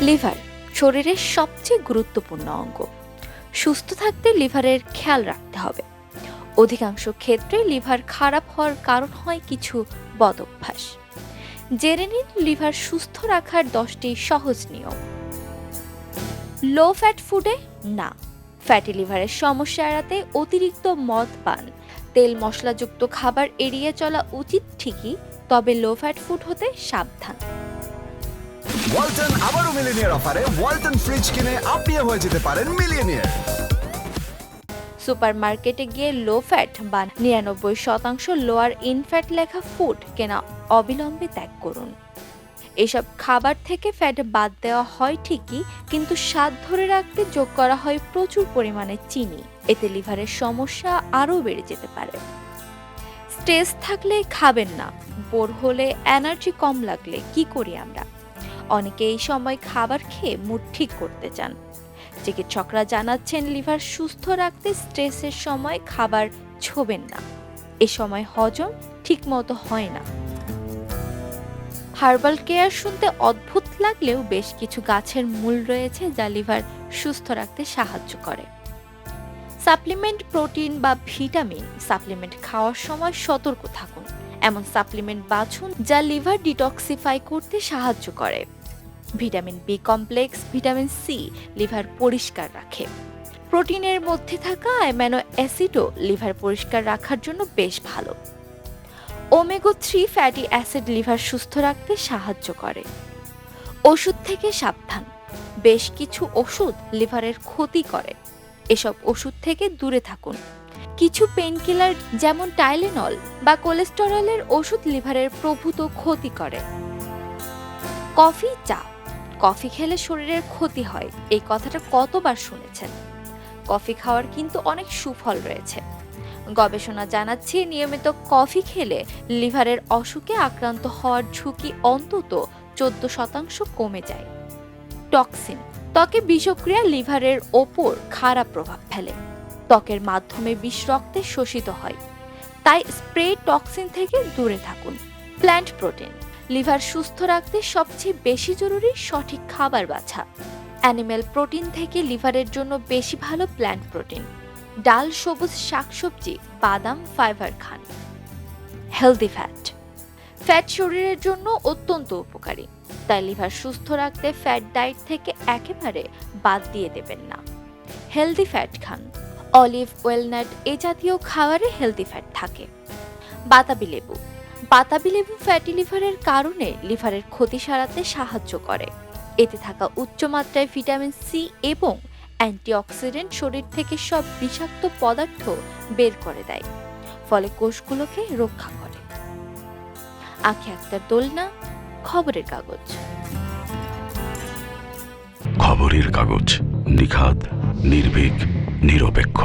Liver শরীরের সবচেয়ে গুরুত্বপূর্ণ অঙ্গ। সুস্থ থাকতে লিভারের খেয়াল রাখতে হবে। অধিকাংশ ক্ষেত্রে লিভার খারাপ হওয়ার কারণ হয় কিছু বদভ্যাস। জেনে নিন লিভার সুস্থ রাখার দশটি সহজ নিয়ম। লো ফ্যাট ফুডে না। ফ্যাটি লিভারের সমস্যা এড়াতে অতিরিক্ত মদ পান। তেল মশলাযুক্ত খাবার এড়িয়ে চলা উচিত ঠিকই, তবে লো ফ্যাট ফুড হতে সাবধান। ওয়ালটন আবারও মিলিনিয়ার অফারে ওয়ালটন ফ্রিজ কিনে আপনিও হয়ে যেতে পারেন মিলিয়নিয়ার। সুপারমার্কেটে গিয়ে লো ফ্যাট বা নিরানব্বই শতাংশ লোয়ার ইনফ্যাট লেখা ফুড কেনা অবিলম্বে ত্যাগ করুন। এসব খাবার থেকে ফ্যাট বাদ দেওয়া হয় ঠিকই, কিন্তু স্বাদ ধরে রাখতে যোগ করা হয় প্রচুর পরিমাণে চিনি। এতে লিভারের সমস্যা আরও বেড়ে যেতে পারে। স্ট্রেস থাকলে খাবেন না। বোর হলে এনার্জি কম লাগলে কি করি আমরা? অনেকে এই সময় খাবার খেয়ে মুড ঠিক করতে চান। চিকিৎসকরা জানাচ্ছেন, লিভার সুস্থ রাখতে স্ট্রেসের সময় খাবার ছোবেন না। এ সময় হজম ঠিকমতো হয় না। হার্বাল কেয়ার শুনতে অদ্ভুত লাগলেও বেশ কিছু গাছের মূল রয়েছে যা লিভার সুস্থ রাখতে সাহায্য করে। সাপ্লিমেন্ট প্রোটিন বা ভিটামিন সাপ্লিমেন্ট খাওয়ার সময় সতর্ক থাকুন। এমন সাপ্লিমেন্ট বাছুন যা লিভার ডিটক্সিফাই করতে সাহায্য করে। Vitamin B complex, vitamin C liver পরিষ্কার রাখে। প্রোটিনের মধ্যে থাকা অ্যামাইনো অ্যাসিডও লিভার পরিষ্কার রাখার জন্য বেশ ভালো। Omega three fatty acid liver সুস্থ রাখতে সাহায্য করে। ওষুধ থেকে সাবধান। বেশ কিছু ওষুধ লিভারের ক্ষতি করে। এসব ওষুধ থেকে দূরে থাকুন। কিছু পেনকিলার যেমন টাইলেনল বা কোলেস্টেরলের ওষুধ লিভারের প্রভূত ক্ষতি করে। কফি, চা কফি খেলে শরীরের ক্ষতি হয়। এই কথাটা কতবার শুনেছেন? কফি খাওয়ার কিন্তু অনেক সুফল রয়েছে। গবেষণা জানাচ্ছে, নিয়মিত কফি খেলে লিভারের অসুখে আক্রান্ত হওয়ার ঝুঁকি অন্তত চোদ্দ শতাংশ কমে যায়। টক্সিন, ত্বকে বিষক্রিয়া লিভারের ওপর খারাপ প্রভাব ফেলে। ত্বকের মাধ্যমে বিষ রক্তে শোষিত হয়। তাই স্প্রে টক্সিন থেকে দূরে থাকুন। প্ল্যান্ট প্রোটিন লিভার সুস্থ রাখতে সবচেয়ে বেশি জরুরি সঠিক খাবার বাছা। অ্যানিমেল প্রোটিন থেকে লিভারের জন্য বেশি ভালো প্ল্যান্ট প্রোটিন। ডাল, সবুজ শাকসবজি, বাদাম, ফাইবার খান। Healthy fat. ফ্যাট শরীরের জন্য অত্যন্ত উপকারী। তাই লিভার সুস্থ রাখতে ফ্যাট ডায়েট থেকে একেবারে বাদ দিয়ে দেবেন না। হেলদি ফ্যাট খান। অলিভ, ওয়েলনাট এ জাতীয় খাবারে হেলদি ফ্যাট থাকে। বাতাবি লেবু। বাতাবি লেবু ফ্যাটি লিভারের কারণে লিভারের ক্ষতি সারাতে সাহায্য করে। এতে থাকা উচ্চমাত্রায় ভিটামিন সি এবং অ্যান্টিঅক্সিডেন্ট শরীর থেকে সব বিষাক্ত পদার্থ বের করে দেয়, ফলে কোষগুলোকে রক্ষা করে। আখি একটা দোলনা, খবরের কাগজ। খবরের কাগজ নিখাত নির্ভীক, নিরপেক্ষ।